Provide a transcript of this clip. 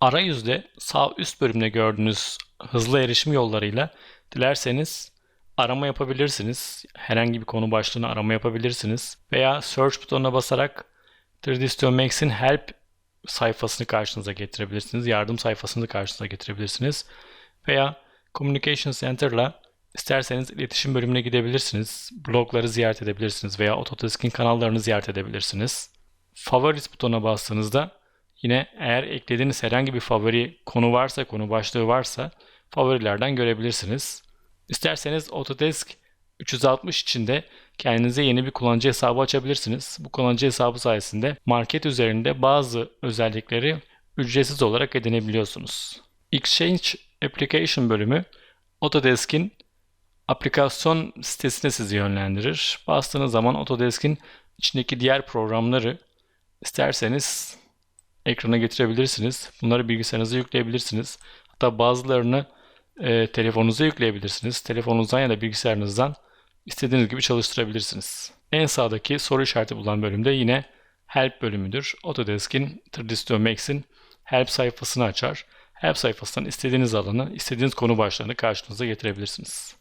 Arayüzde sağ üst bölümde gördüğünüz hızlı erişim yollarıyla dilerseniz arama yapabilirsiniz. Herhangi bir konu başlığına arama yapabilirsiniz. Veya search butonuna basarak 3D Studio Max'in help sayfasını karşınıza getirebilirsiniz. Yardım sayfasını karşınıza getirebilirsiniz. Veya Communication Center'la isterseniz iletişim bölümüne gidebilirsiniz. Blogları ziyaret edebilirsiniz veya Autodesk'in kanallarını ziyaret edebilirsiniz. Favorites butonuna bastığınızda yine eğer eklediğiniz herhangi bir favori konu varsa, konu başlığı varsa favorilerden görebilirsiniz. İsterseniz Autodesk 360 içinde kendinize yeni bir kullanıcı hesabı açabilirsiniz. Bu kullanıcı hesabı sayesinde market üzerinde bazı özellikleri ücretsiz olarak edinebiliyorsunuz. Exchange Application bölümü Autodesk'in aplikasyon sitesine sizi yönlendirir. Bastığınız zaman Autodesk'in içindeki diğer programları isterseniz ekrana getirebilirsiniz. Bunları bilgisayarınıza yükleyebilirsiniz. Hatta bazılarını e, telefonunuza yükleyebilirsiniz. Telefonunuzdan ya da bilgisayarınızdan istediğiniz gibi çalıştırabilirsiniz. En sağdaki soru işareti bulunan bölümde yine Help bölümüdür. Autodesk'in 3D Studio Max'in Help sayfasını açar. Help sayfasından istediğiniz alanı, istediğiniz konu başlığını karşınıza getirebilirsiniz.